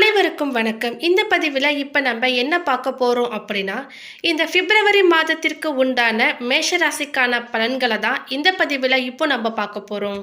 அனைவருக்கும் வணக்கம். இந்த பதிவில் இப்போ நம்ம என்ன பார்க்க போகிறோம் அப்படின்னா இந்த பிப்ரவரி மாதத்திற்கு உண்டான மேஷராசிக்கான பலன்களை தான் இந்த பதிவில் இப்போ நம்ம பார்க்க போகிறோம்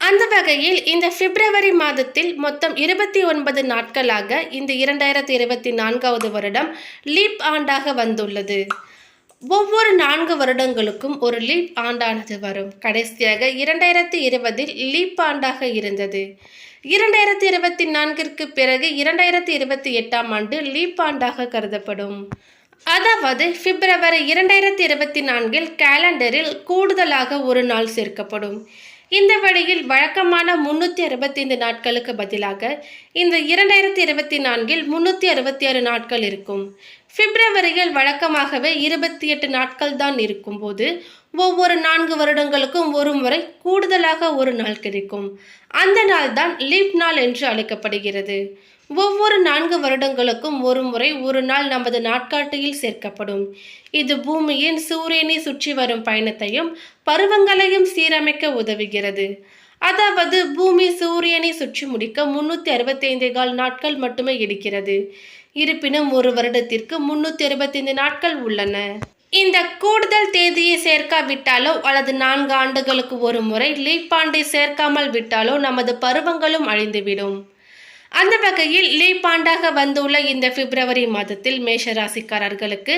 அந்த வகையில் இந்த பிப்ரவரி மாதத்தில் மொத்தம் இருபத்தி ஒன்பது நாட்களாக இந்த இரண்டாயிரத்தி இருபத்தி நான்காவது வருடம் லீப் ஆண்டாக வந்துள்ளது. ஒவ்வொரு நான்கு வருடங்களுக்கும் ஒரு லீப் ஆண்டானது வரும். கடைசியாக இரண்டாயிரத்தி இருபதில் லீப் ஆண்டாக இருந்தது. இரண்டாயிரத்தி இருபத்தி நான்கிற்கு பிறகு இரண்டாயிரத்தி இருபத்தி எட்டாம் ஆண்டு லீப் ஆண்டாக கருதப்படும். அதாவது பிப்ரவரி இரண்டாயிரத்தி இருபத்தி நான்கில் கேலண்டரில் கூடுதலாக ஒரு நாள் சேர்க்கப்படும். இந்த வழியில் வழக்கமான முன்னூற்றி அறுபத்தைந்து நாட்களுக்கு பதிலாக இந்த இரண்டாயிரத்தி இருபத்தி நான்கில் முன்னூற்றி அறுபத்தி ஆறு நாட்கள் இருக்கும். பிப்ரவரியில் வழக்கமாகவே இருபத்தி எட்டு நாட்கள் தான் இருக்கும்போது ஒவ்வொரு நான்கு வருடங்களுக்கும் ஒரு முறை கூடுதலாக ஒரு நாள் கிடைக்கும். அந்த நாள் தான் லீப் நாள் என்று அழைக்கப்படுகிறது. ஒவ்வொரு நான்கு வருடங்களுக்கும் ஒரு முறை ஒரு நாள் நமது நாட்காட்டியில் சேர்க்கப்படும். இது பூமியின் சூரியனை சுற்றி வரும் பயணத்தையும் பருவங்களையும் சீரமைக்க உதவுகிறது. அதாவது பூமி சூரியனை சுற்றி முடிக்க முன்னூற்றி அறுபத்தைந்து கால் நாட்கள் மட்டுமே எடுக்கிறது. இருப்பினும் ஒரு வருடத்திற்கு முன்னூற்றி அறுபத்தைந்து நாட்கள் உள்ளன. இந்த கூடுதல் தேதியை சேர்க்காவிட்டாலோ அல்லது நான்கு ஆண்டுகளுக்கு ஒரு முறை லீப் ஆண்டை சேர்க்காமல் விட்டாலோ நமது பருவங்களும் அழிந்துவிடும். அந்த வகையில் லீப் ஆண்டாக வந்துள்ள இந்த பிப்ரவரி மாதத்தில் மேஷ ராசிக்காரர்களுக்கு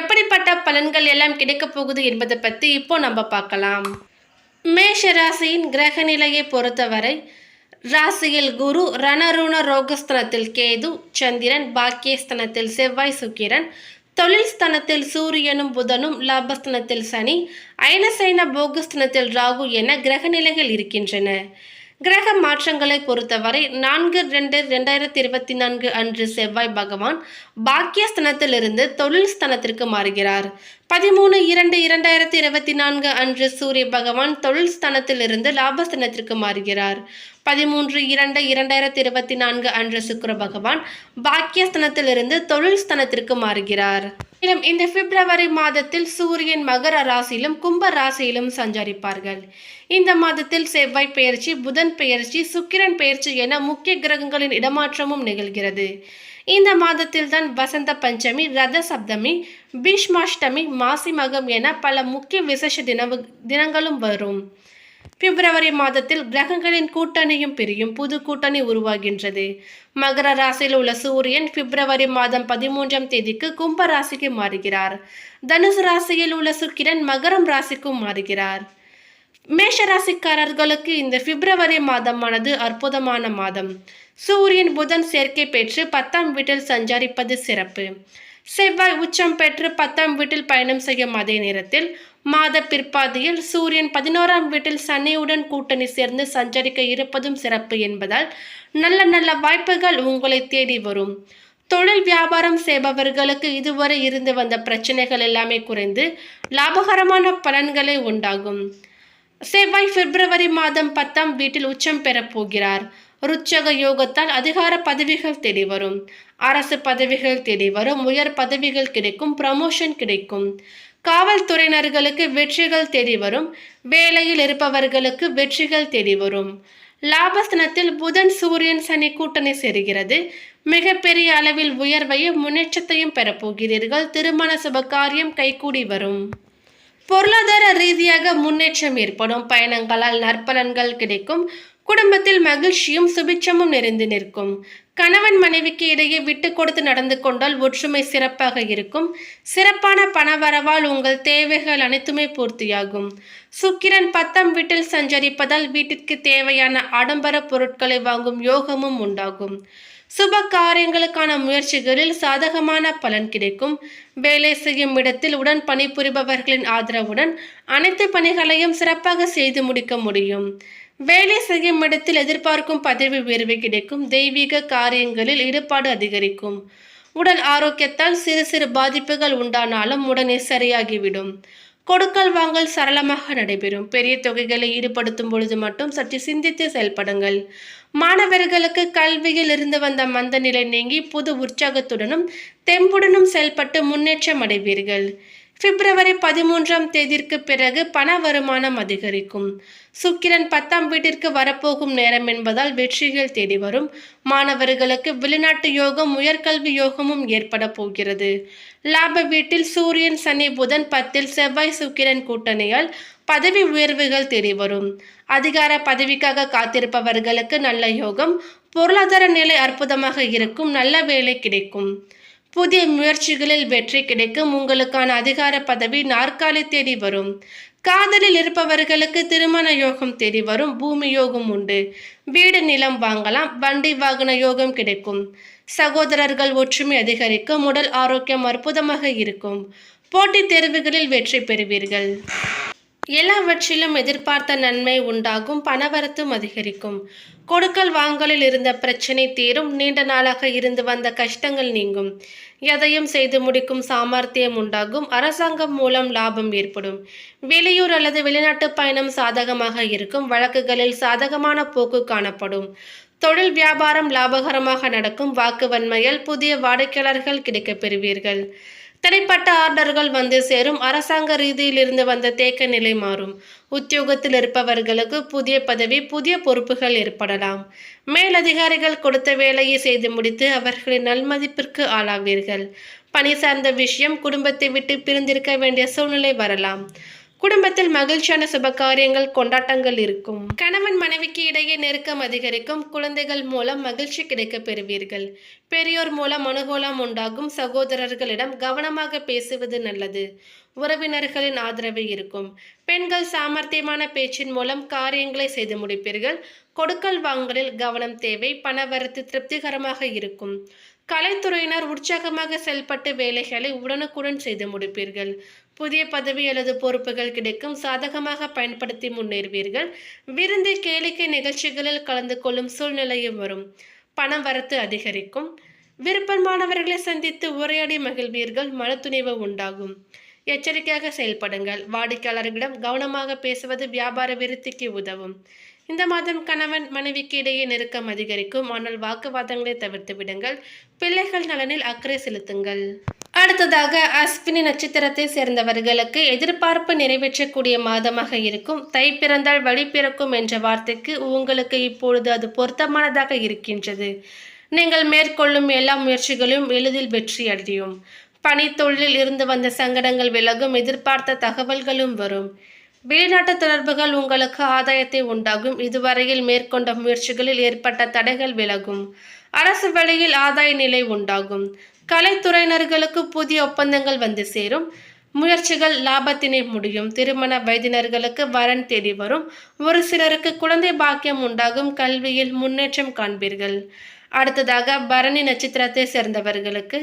எப்படிப்பட்ட பலன்கள் எல்லாம் கிடைக்கப் போகுது என்பதை பற்றி இப்போ நம்ம பார்க்கலாம். மேஷ ராசியின் கிரக நிலையை பொறுத்தவரை ராசியில் குரு ரணருண ரோகஸ்தனத்தில் கேது சந்திரன் பாக்கியஸ்தனத்தில் செவ்வாய் சுக்கிரன் தொழில் ஸ்தனத்தில் சூரியனும் புதனும் லாபஸ்தனத்தில் சனி அயனசைன போகஸ்தனத்தில் ராகு என கிரக நிலைகள் இருக்கின்றன. கிரக மாற்றங்களை பொறுத்தவரை நான்கு ரெண்டு ரெண்டாயிரத்தி இருபத்தி நான்கு அன்று செவ்வாய் பகவான் பாக்கியஸ்தனத்திலிருந்து தொழில் ஸ்தனத்திற்கு மாறுகிறார். பதிமூணு இரண்டு இரண்டாயிரத்தி இருபத்தி நான்கு அன்று சூரிய பகவான் தொழில் ஸ்தனத்திலிருந்து லாபஸ்தனத்திற்கு மாறுகிறார். பதிமூன்று இரண்டு இரண்டாயிரத்தி இருபத்தி நான்கு அன்று சுக்கர பகவான் பாக்கியஸ்தனத்திலிருந்து தொழில் ஸ்தனத்திற்கு மாறுகிறார். மேலும் இந்த பிப்ரவரி மாதத்தில் சூரியன் மகர ராசியிலும் கும்ப ராசியிலும் சஞ்சரிப்பார்கள். இந்த மாதத்தில் செவ்வாய் பெயர்ச்சி புதன் பெயர்ச்சி சுக்கிரன் பெயர்ச்சி என முக்கிய கிரகங்களின் இடமாற்றமும் நிகழ்கிறது. இந்த மாதத்தில் தான் வசந்த பஞ்சமி ரத சப்தமி பீஷ்மாஷ்டமி மாசி மகம் என பல முக்கிய விசேஷ தினவு தினங்களும் வரும். பிப்ரவரி மாதத்தில் கிரகங்களின் கூட்டணியும் பிரியும் புது கூட்டணி உருவாகின்றது. மகர ராசியில் உள்ள சூரியன் பிப்ரவரி மாதம் பதிமூன்றாம் தேதிக்கு கும்ப ராசிக்கு மாறுகிறார். தனுசு ராசியில் உள்ள சுக்கிரன் மகரம் ராசிக்கும் மாறுகிறார். மேஷ ராசிக்காரர்களுக்கு இந்த பிப்ரவரி மாதமானது அற்புதமான மாதம். சூரியன் புதன் சேர்க்கை பெற்று பத்தாம் வீட்டில் சஞ்சரிப்பது சிறப்பு. செவ்வாய் உச்சம் பெற்று பத்தாம் வீட்டில் பயணம் செய்யும் அதே நேரத்தில் மாத பிற்பாதியில் சூரியன் பதினோராம் வீட்டில் சனியுடன் கூட்டணி சேர்ந்து சஞ்சரிக்க இருப்பதும் சிறப்பு என்பதால் நல்ல நல்ல வாய்ப்புகள் உங்களை தேடி வரும். தொழில் வியாபாரம் செய்பவர்களுக்கு இதுவரை இருந்து வந்த பிரச்சனைகள் எல்லாமே குறைந்து லாபகரமான பலன்களே உண்டாகும். செவ்வாய் பிப்ரவரி மாதம் பத்தாம் வீட்டில் உச்சம் பெறப் போகிறார். ருச்சக யோகத்தால் அதிகார பதவிகள் தேடி வரும். அரசு பதவிகள் தேடி வரும். உயர் பதவிகள் கிடைக்கும். ப்ரமோஷன் கிடைக்கும். காவல்துறையினர்களுக்கு வெற்றிகள் தேடி வரும். வேலையில் இருப்பவர்களுக்கு வெற்றிகள் தேடி வரும். லாபஸ்தனத்தில் புதன் சூரியன் சனி கூட்டணி சேர்கிறது. மிகப்பெரிய அளவில் உயர்வையும் முன்னேற்றத்தையும் பெறப்போகிறீர்கள். திருமண சுபகாரியம் கைகூடி வரும். பொருளாதார ரீதியாக முன்னேற்றம் ஏற்படும். பயணங்களால் நற்பலன்கள் கிடைக்கும். குடும்பத்தில் மகிழ்ச்சியும் சுபிட்சமும் நிறைந்து நிற்கும். கணவன் மனைவிக்கு இடையே விட்டு கொடுத்து நடந்து கொண்டால் ஒற்றுமை சிறப்பாக இருக்கும். சிறப்பான பணவரவால் உங்கள் தேவைகள் அனைத்துமே பூர்த்தியாகும். சுக்கிரன் பத்தாம் வீட்டில் சஞ்சரிப்பதால் வீட்டிற்கு தேவையான ஆடம்பர பொருட்களை வாங்கும் யோகமும் உண்டாகும். சுப காரியங்களுக்கான முயற்சிகளில் சாதகமான பலன் கிடைக்கும். வேலை செய்யும் இடத்தில் உடன் பணிபுரிபவர்களின் ஆதரவுடன் அனைத்து பணிகளையும் சிறப்பாக செய்து முடிக்க முடியும். வேலை செய்யும் இடத்தில் எதிர்பார்க்கும் பதவி உயர்வு கிடைக்கும். தெய்வீக காரியங்களில் ஈடுபாடு அதிகரிக்கும். உடல் ஆரோக்கியத்தால் சிறு சிறு பாதிப்புகள் உண்டானாலும் உடனே சரியாகிவிடும். கொடுக்கல் வாங்கல் சரளமாக நடைபெறும். பெரிய தொகைகளை ஈடுபடுத்தும் பொழுது மட்டும் சற்று சிந்தித்து செயல்படுங்கள். மாணவர்களுக்கு கல்வியில் இருந்து வந்த மந்த நிலை நீங்கி புது உற்சாகத்துடனும் தெம்புடனும் செயல்பட்டு முன்னேற்றம் அடைவீர்கள். பிப்ரவரி பதிமூன்றாம் தேதிக்கு பிறகு பண வருமானம் அதிகரிக்கும். சுக்கிரன் பத்தாம் வீட்டிற்கு வரப்போகும் நேரம் என்பதால் வெற்றிகள் தேடி வரும். மாணவர்களுக்கு வெளிநாட்டு யோகம் உயர்கல்வி யோகமும் ஏற்பட போகிறது. லாப வீட்டில் சூரியன் சனி புதன் பத்தில் செவ்வாய் சுக்கிரன் கூட்டணியால் பதவி உயர்வுகள் தேடி வரும். அதிகார பதவிக்காக காத்திருப்பவர்களுக்கு நல்ல யோகம் பொருளாதார நிலை அற்புதமாக இருக்கும் நல்ல வேலை கிடைக்கும். புதிய முயற்சிகளில் வெற்றி கிடைக்கும். உங்களுக்கான அதிகார பதவி நாற்காலி தேடி வரும். காதலில் இருப்பவர்களுக்கு திருமண யோகம் தேடி வரும். பூமி யோகம் உண்டு. வீடு நிலம் வாங்கலாம். வண்டி வாகன யோகம் கிடைக்கும். சகோதரர்கள் ஒற்றுமை அதிகரிக்கும். உடல் ஆரோக்கியம் அற்புதமாக இருக்கும். போட்டித் தேர்வுகளில் வெற்றி பெறுவீர்கள். எல்லாவற்றிலும் எதிர்பார்த்த நன்மை உண்டாகும் பணவரத்தும் அதிகரிக்கும். கொடுக்கல் வாங்கலில் இருந்த பிரச்சனை தீரும் நீண்ட நாளாக இருந்து வந்த கஷ்டங்கள் நீங்கும். எதையும் செய்து முடிக்கும் சாமர்த்தியம் உண்டாகும் அரசாங்கம் மூலம் லாபம் ஏற்படும். வெளியூர் அல்லது வெளிநாட்டு பயணம் சாதகமாக இருக்கும் வழக்குகளில் சாதகமான போக்கு காணப்படும். தொழில் வியாபாரம் லாபகரமாக நடக்கும் வாக்குவன்மையால் புதிய வாடிக்கையாளர்கள் கிடைக்கப் பெறுவீர்கள். தனிப்பட்ட ஆர்டர்கள் வந்து சேரும். அரசாங்க ரீதியில் இருந்து வந்த தேக்க நிலை மாறும். உத்தியோகத்தில் இருப்பவர்களுக்கு புதிய பதவி புதிய பொறுப்புகள் ஏற்படலாம். மேலதிகாரிகள் கொடுத்த வேலையை செய்து முடித்து அவர்களின் நல்மதிப்பிற்கு ஆளாவீர்கள். பணி சார்ந்த விஷயம் குடும்பத்தை விட்டு பிரிந்திருக்க வேண்டிய சூழ்நிலை வரலாம். குடும்பத்தில் மகிழ்ச்சியான சுப காரியங்கள் கொண்டாட்டங்கள் இருக்கும். கணவன் மனைவிக்கு இடையே நெருக்கம் அதிகரிக்கும். குழந்தைகள் மூலம் மகிழ்ச்சி கிடைக்கப் பெறுவீர்கள். பெரியோர் மூலம் அனுகூலம் உண்டாகும். சகோதரர்களிடம் கவனமாக பேசுவது நல்லது. உறவினர்களின் ஆதரவு இருக்கும். பெண்கள் சாமர்த்தியமான பேச்சின் மூலம் காரியங்களை செய்து முடிப்பீர்கள். கொடுக்கல் வாங்கலில் கவனம் தேவை. பணவரத்து திருப்திகரமாக இருக்கும். கலைத்துறையினர் உற்சாகமாக செயல்பட்டு வேலைகளை உடனுக்குடன் செய்து முடிப்பீர்கள். புதிய பதவி அல்லது பொறுப்புகள் கிடைக்கும். சாதகமாக பயன்படுத்தி முன்னேறுவீர்கள். விருந்து கேளிக்கை நிகழ்ச்சிகளில் கலந்து கொள்ளும் சூழ்நிலையும் வரும். பணம் வரத்து அதிகரிக்கும். விருப்பமானவர்களை சந்தித்து உரையாடி மகிழ்வீர்கள். மனத்துணிவு உண்டாகும். எச்சரிக்கையாக செயல்படுங்கள். வாடிக்கையாளர்களிடம் கவனமாக பேசுவது வியாபார விருத்திக்கு உதவும். இந்த மாதம் கணவன் மனைவிக்கு இடையே நெருக்கம் அதிகரிக்கும். ஆனால் வாக்குவாதங்களை தவிர்த்து விடுங்கள் பிள்ளைகள் நலனில் அக்கறை செலுத்துங்கள். அடுத்ததாக அஸ்வினி நட்சத்திரத்தை சேர்ந்தவர்களுக்கு எதிர்பார்ப்பு நிறைவேற்றக்கூடிய மாதமாக இருக்கும். தை பிறந்தால் வழி பிறக்கும் என்ற வார்த்தைக்கு உங்களுக்கு இப்பொழுது அது பொருத்தமானதாக இருக்கின்றது. நீங்கள் மேற்கொள்ளும் எல்லா முயற்சிகளும் எளிதில் வெற்றி அடையும். பணித்தொழிலில் இருந்து வந்த சங்கடங்கள் விலகும் எதிர்பார்த்த தகவல்களும் வரும். வெளிநாட்டு தொடர்புகள் உங்களுக்கு ஆதாயத்தை உண்டாகும். இதுவரையில் மேற்கொண்ட முயற்சிகளில் ஏற்பட்ட தடைகள் விலகும். அரசு வழியில் ஆதாய நிலை உண்டாகும். கலைத்துறையினர்களுக்கு புதிய ஒப்பந்தங்கள் வந்து சேரும். முயற்சிகள் லாபத்தினை முடியும். திருமண வயதினர்களுக்கு வரன் தேடி வரும். ஒரு சிலருக்கு குழந்தை பாக்கியம் உண்டாகும். கல்வியில் முன்னேற்றம் காண்பீர்கள். அடுத்ததாக பரணி நட்சத்திரத்தை சேர்ந்தவர்களுக்கு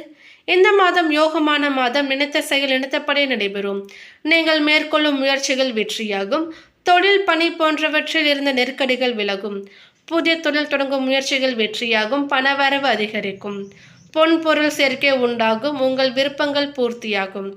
இந்த மாதம் யோகமான மாதம். நினைத்த செயல் நினைத்தபடி நடைபெறும். நீங்கள் மேற்கொள்ளும் முயற்சிகள் வெற்றியாகும். தொழில் பணி போன்றவற்றில் இருந்த நெருக்கடிகள் விலகும். புதிய தொழில் தொடங்கும் முயற்சிகள் வெற்றியாகும். பணவரவு அதிகரிக்கும். பொன் பொருள் சேர்க்கை உண்டாகும் உங்கள் விருப்பங்கள் பூர்த்தியாகும்.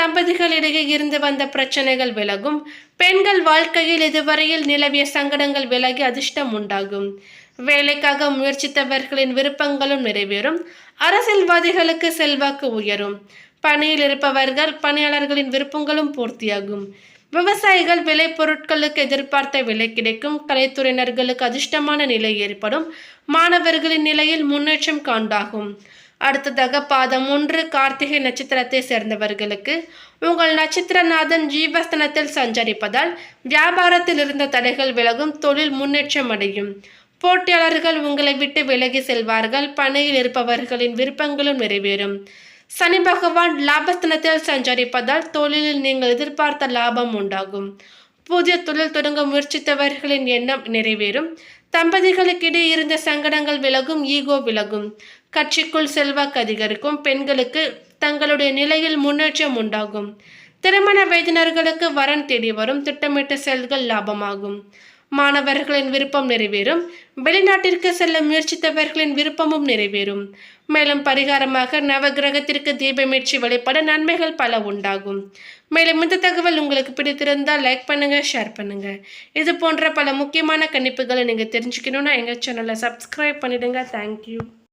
தம்பதிகளிடையே இருந்து வந்த பிரச்சனைகள் விலகும். பெண்கள் வாழ்க்கையில் இதுவரையில் நிலவிய சங்கடங்கள் விலகி அதிர்ஷ்டம் உண்டாகும். வேலைக்காக முயற்சித்தவர்களின் விருப்பங்களும் நிறைவேறும். அரசியல்வாதிகளுக்கு செல்வாக்கு உயரும். பணியில் இருப்பவர்கள் பணியாளர்களின் விருப்பங்களும் பூர்த்தியாகும். விவசாயிகள் விலை பொருட்களுக்கு எதிர்பார்த்த விலை கிடைக்கும். கலைத்துறையினர்களுக்கு அதிர்ஷ்டமான நிலை ஏற்படும். மாணவர்களின் நிலையில் முன்னேற்றம் காண்டாகும். அடுத்ததாக பாதம் ஒன்று கார்த்திகை நட்சத்திரத்தை சேர்ந்தவர்களுக்கு. உங்கள் நட்சத்திரநாதன் ஜீவஸ்தனத்தில் சஞ்சரிப்பதால் வியாபாரத்தில் இருந்த தடைகள் விலகும். தொழில் முன்னேற்றம் அடையும். போட்டியாளர்கள் உங்களை விட்டு விலகி செல்வார்கள். பணியில் இருப்பவர்களின் விருப்பங்களும் நிறைவேறும். சனி பகவான் லாபஸ்தனத்தில் சஞ்சரிப்பதால் தொழிலில் நீங்கள் எதிர்பார்த்த லாபம் உண்டாகும். புதிய தொழில் தொடங்க முயற்சித்தவர்களின் எண்ணம் நிறைவேறும். தம்பதிகளுக்கிடையே இருந்த சங்கடங்கள் விலகும் ஈகோ விலகும். கட்சிக்குள் செல்வாக்கு அதிகரிக்கும். பெண்களுக்கு தங்களுடைய நிலையில் முன்னேற்றம் உண்டாகும். திருமண வயதினர்களுக்கு வரன் தேடி வரும். திட்டமிட்ட செயல்கள் லாபமாகும். மாணவர்களின் விருப்பம் நிறைவேறும். வெளிநாட்டிற்கு செல்ல முயற்சித்தவர்களின் விருப்பமும் நிறைவேறும். மேலும் பரிகாரமாக நவகிரகத்திற்கு தீபமேற்றி வழிபட நன்மைகள் பல உண்டாகும். மேலும் இந்த தகவல் உங்களுக்கு பிடித்திருந்தால் லைக் பண்ணுங்கள் ஷேர் பண்ணுங்கள் இது போன்ற பல முக்கியமான கணிப்புகளை நீங்கள் தெரிஞ்சுக்கணும்னா எங்கள் சேனலை சப்ஸ்கிரைப் பண்ணிடுங்க. தேங்க்யூ